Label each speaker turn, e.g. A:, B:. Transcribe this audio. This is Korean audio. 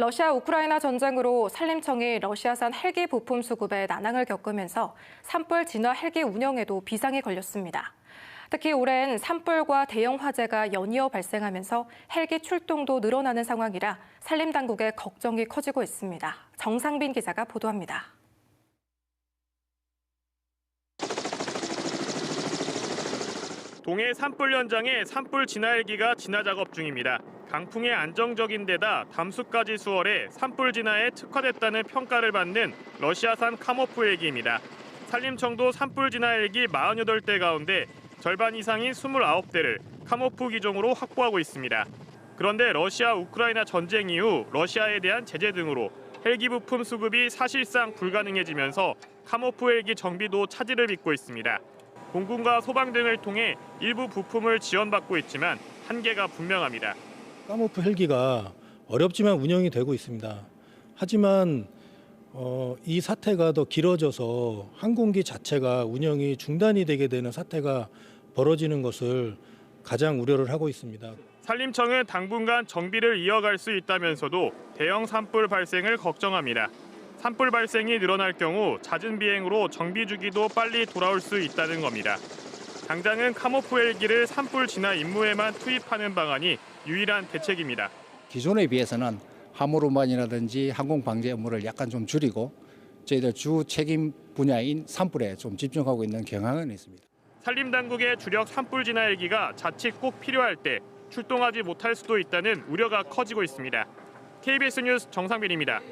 A: 러시아 우크라이나 전쟁으로 산림청이 러시아산 헬기 부품 수급에 난항을 겪으면서 산불 진화 헬기 운영에도 비상이 걸렸습니다. 특히 올해는 산불과 대형 화재가 연이어 발생하면서 헬기 출동도 늘어나는 상황이라 산림 당국의 걱정이 커지고 있습니다. 정상빈 기자가 보도합니다.
B: 동해 산불 현장에 산불 진화 헬기가 진화 작업 중입니다. 강풍의 안정적인 데다 담수까지 수월해 산불 진화에 특화됐다는 평가를 받는 러시아산 카모프 헬기입니다. 산림청도 산불 진화 헬기 48대 가운데 절반 이상인 29대를 카모프 기종으로 확보하고 있습니다. 그런데 러시아 우크라이나 전쟁 이후 러시아에 대한 제재 등으로 헬기 부품 수급이 사실상 불가능해지면서 카모프 헬기 정비도 차질을 빚고 있습니다. 공군과 소방 등을 통해 일부 부품을 지원받고 있지만 한계가 분명합니다.
C: 까모프 헬기가 어렵지만 운영이 되고 있습니다. 하지만 어, 이 사태가 더 길어져서 항공기 자체가 운영이 중단이 되게 되는 사태가 벌어지는 것을 가장 우려를 하고 있습니다.
B: 산림청은 당분간 정비를 이어갈 수 있다면서도 대형 산불 발생을 걱정합니다. 산불 발생이 늘어날 경우 잦은 비행으로 정비 주기도 빨리 돌아올 수 있다는 겁니다. 당장은 카모프 헬기를 산불 진화 임무에만 투입하는 방안이 유일한 대책입니다.
D: 기존에 비해서는 화물 운반이라든지 항공 방제 업무를 약간 좀 줄이고 저희들 주 책임 분야인 산불에 좀 집중하고 있는 경향은 있습니다.
B: 산림 당국의 주력 산불 진화 헬기가 자칫 꼭 필요할 때 출동하지 못할 수도 있다는 우려가 커지고 있습니다. KBS 뉴스 정상빈입니다.